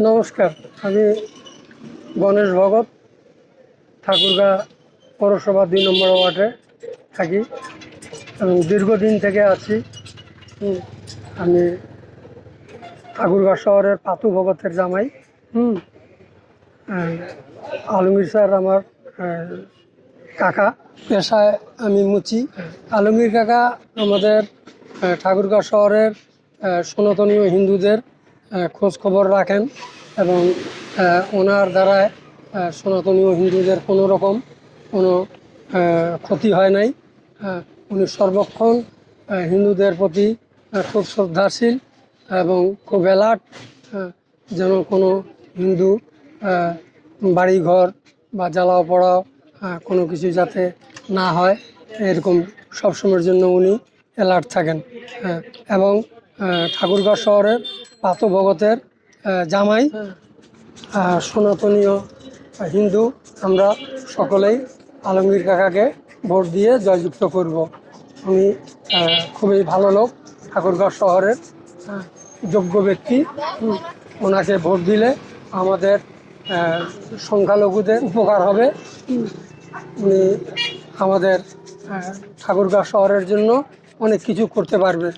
নমস্কার আমি গণেশ ভগত ঠাকুরগা পৌরসভা দুই নম্বর ওয়ার্ডে থাকি। এবং দীর্ঘদিন থেকে আছি। আমি ঠাকুরগাঁ শহরের পাতু ভগতের জামাই। হুম আলমগীর স্যার আমার কাকা। পেশায় আমি মুচি। আলমগীর কাকা আমাদের আহ, ঠাকুরগাঁও শহরের সনাতনীয় হিন্দুদের খোঁজ খবর রাখেন এবং ওনার দ্বারায় সনাতনীয় হিন্দুদের কোনো রকম কোনো ক্ষতি হয় নাই। উনি সর্বক্ষণ হিন্দুদের প্রতি খুব শ্রদ্ধাশীল এবং খুব অ্যালার্ট যেন কোনো হিন্দু বাড়িঘর বা জ্বালাও পড়াও কোনো কিছু যাতে না হয়, এরকম সবসময়ের জন্য উনি অ্যালার্ট থাকেন। এবং ঠাকুরগাঁও শহরের পাত ভগতের জামাই সনাতনীয় হিন্দু। আমরা সকলেই আলমগীর কাকাকে ভোট দিয়ে জয়যুক্ত করব। উনি খুবই ভালো লোক, ঠাকুরগাঁও শহরের যোগ্য ব্যক্তি। ওনাকে ভোট দিলে আমাদের সংখ্যালঘুদের উপকার হবে। উনি আমাদের ঠাকুরগাঁও শহরের জন্য অনেক কিছু করতে পারবে।